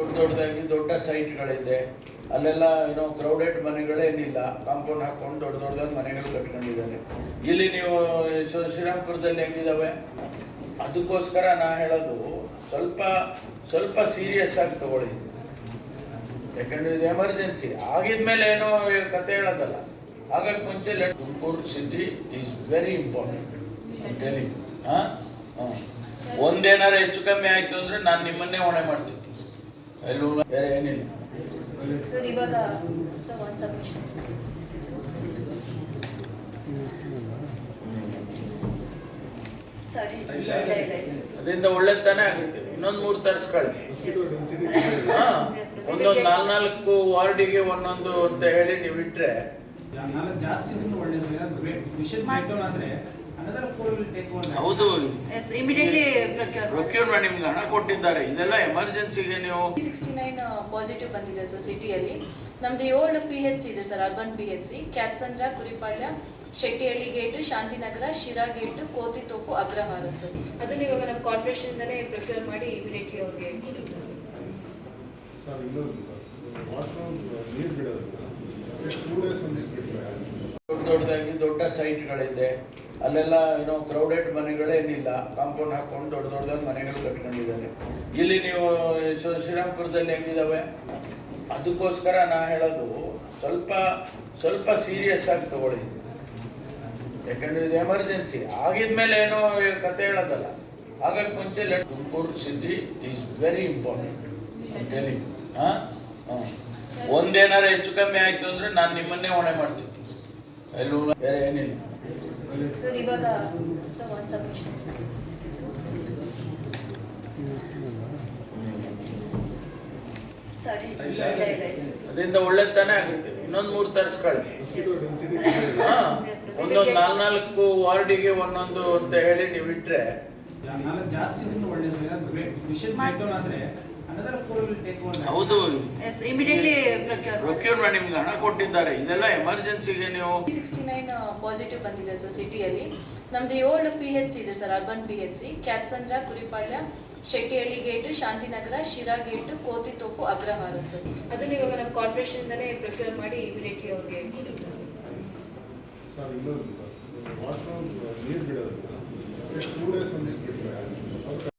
ದೊಡ್ಡ ದೊಡ್ಡದಾಗಿ ದೊಡ್ಡ ಸೈಟ್ಗಳಿದೆ. ಅಲ್ಲೆಲ್ಲ ಏನೋ ಕ್ರೌಡೆಡ್ ಮನೆಗಳೇನಿಲ್ಲ. ಕಾಂಪೌಂಡ್ ಹಾಕೊಂಡು ದೊಡ್ಡ ದೊಡ್ಡದಾಗಿ ಮನೆಗಳು ಕಟ್ಕೊಂಡಿದ್ದಾರೆ. ಇಲ್ಲಿ ನೀವು ಶ್ರೀ- ಶ್ರೀರಾಮ್ಪುರದಲ್ಲಿ ಹೆಂಗಿದ್ದಾವೆ ಅದಕ್ಕೋಸ್ಕರ ನಾ ಹೇಳೋದು, ಸ್ವಲ್ಪ ಸ್ವಲ್ಪ ಸೀರಿಯಸ್ ಆಗಿ ತಗೊಳ್ಳಿ. ಯಾಕಂದ್ರೆ ಇದು ಎಮರ್ಜೆನ್ಸಿ ಆಗಿದ್ಮೇಲೆ ಏನೋ ಕತೆ ಹೇಳೋದಲ್ಲ. ಹಾಗಾಗಿ ಮುಂಚೆ Tumakuru city is very important ಹಾಂ? ಒಂದೇನಾರ ಹೆಚ್ಚು ಕಮ್ಮಿ ಆಯಿತು ಅಂದರೆ ನಾನು ನಿಮ್ಮನ್ನೇ ಹೊಣೆ ಮಾಡ್ತೀನಿ. ಎಲ್ಲೂ ಬೇರೆ ಏನಿಲ್ಲ ಸರ್ ಇವಾಗ ಸರ್ ಒಂದು ಸಬ್ಮಿಷನ್ ಸರಿ ಇಲ್ಲ ಇಲ್ಲ ಇಲ್ಲ ಅದರಿಂದ ಒಳ್ಳೇದು ತಾನೇ ಆಗುತ್ತೆ. ಇನ್ನೊಂದು ಮೂರು ತರಿಸ್ಕೊಳ್ಳಿ. ಹಾಂ ಒಂದೊಂದು ನಾಲ್ಕು ನಾಲ್ಕು ವಾರ್ಡಿಗೆ ಒಂದೊಂದು ಅಂತ ಹೇಳಿ ನೀವು ಇಟ್ಟರೆ ನಾಲ್ಕು ಜಾಸ್ತಿ ಒಳ್ಳೇದು. ಹೌದು. ಪ್ರೊಕ್ಯೂರ್ಮೆಂಟ್ ನಿಮ್ಗೆ ಹಣ ಕೊಟ್ಟಿದ್ದಾರೆ. ಇದೆಲ್ಲ ಎಮರ್ಜೆನ್ಸಿಗೆ ನೀವು ಸಿಕ್ಸ್ಟಿ ನೈನ್ ಪಾಸಿಟಿವ್ ಬಂದಿದೆ ಸರ್ ಸಿಟಿಯಲ್ಲಿ ನಮ್ದು ಏಳು ಪಿ ಎಚ್ ಸಿ ಇದೆ sir urban P H C Kyathsandra Kuripalya Shettihalli gate Shantinagar Sira gate Kothithopu Agrahara sir ಅದನ್ನ ಇವಾಗ ನಮ್ಮ ಕಾರ್ಪೊರೇಷನ್ ಇಂದಲೇ ಪ್ರೊಕ್ಯೂರ್ ಮಾಡಿ ಇಮಿಡಿಯೇಟ್ಲಿ ಅವ್ರಿಗೆ ಬಿಟ್ಟರೆ ದೊಡ್ಡ ದೊಡ್ಡದಾಗಿ ದೊಡ್ಡ ಸೈಟ್ಗಳಿದೆ ಅಲ್ಲೆಲ್ಲ, ಏನೋ ಕ್ರೌಡೆಡ್ ಮನೆಗಳೇನಿಲ್ಲ. ಕಾಂಪೌಂಡ್ ಹಾಕೊಂಡು ದೊಡ್ಡ ದೊಡ್ಡದಾಗಿ ಮನೆಗಳು ಕಟ್ಕೊಂಡಿದ್ದಾರೆ. ಇಲ್ಲಿ ನೀವು ಶ್ರೀರಾಮಪುರದಲ್ಲಿ ಹೆಂಗಿದ್ದಾವೆ ಅದಕ್ಕೋಸ್ಕರ ನಾ ಹೇಳೋದು, ಸ್ವಲ್ಪ ಸ್ವಲ್ಪ ಸೀರಿಯಸ್ ಆಗಿ ತಗೊಳ್ಳಿ. ಯಾಕಂದ್ರೆ ಇದು ಎಮರ್ಜೆನ್ಸಿ ಆಗಿದ್ಮೇಲೆ ಏನೋ ಕತೆ ಹೇಳೋದಲ್ಲ. ಹಾಗಾಗಿ ಮುಂಚೆ Tumakuru city is very important ಹಾಂ? ಹಾಂ. ಒಂದೇನಾರ ಹೆಚ್ಚು ಕಮ್ಮಿ ಆಯಿತು ಅಂದರೆ ನಾನು ನಿಮ್ಮನ್ನೇ ಹೊಣೆ ಮಾಡ್ತೀನಿ. ಎಲ್ಲೂ ಬೇರೆ ಏನಿಲ್ಲ. ಸರ್ ಇವಾಗ ಸರ್ ಒಂದು ಸಬ್ಮಿಷನ್ ಅದರಿಂದ ಒಳ್ಳೇದು ತಾನೇ ಆಗುತ್ತೆ. ಇನ್ನೊಂದು ಮೂರು ತರಿಸ್ಕೊಳ್ಳಿ. ಒಂದೊಂದು ನಾಲ್ಕು ನಾಲ್ಕು ವಾರ್ಡಿಗೆ ಒಂದೊಂದು ಅಂತ ಹೇಳಿ ನೀವು ಇಟ್ಟರೆ ನಾಲ್ಕು ಜಾಸ್ತಿ ಒಳ್ಳೆಯದು ಮಿಷನ್ ಬ್ರೇಕ್ ಹೌದು. ಪ್ರೊಕ್ಯೂರ್ಮೆಂಟ್ ನಿಮ್ಗೆ ಹಣ ಕೊಟ್ಟಿದ್ದಾರೆ. ಇದೆಲ್ಲ ಎಮರ್ಜೆನ್ಸಿಗೆ ನೀವು ಸಿಕ್ಸ್ಟಿ ನೈನ್ ಪಾಸಿಟಿವ್ ಬಂದಿದೆ ಸರ್ ಸಿಟಿಯಲ್ಲಿ ನಮ್ದು ಏಳು ಪಿ ಎಚ್ ಸಿ ಇದೆ sir urban P H C Kyathsandra Kuripalya Shettihalli gate Shantinagar Sira gate Kothithopu Agrahara sir ಅದನ್ನ ಇವಾಗ ನಮ್ಮ ಕಾರ್ಪೊರೇಷನ್ ಇಂದಲೇ ಪ್ರೊಕ್ಯೂರ್ ಮಾಡಿ ಇಮಿಡಿಯೇಟ್ಲಿ ಅವ್ರಿಗೆ ಸರ್ ಇನ್ನೊಂದು ನೀರು ಬಿಡೋದು ಟೂ ಡೇಸ್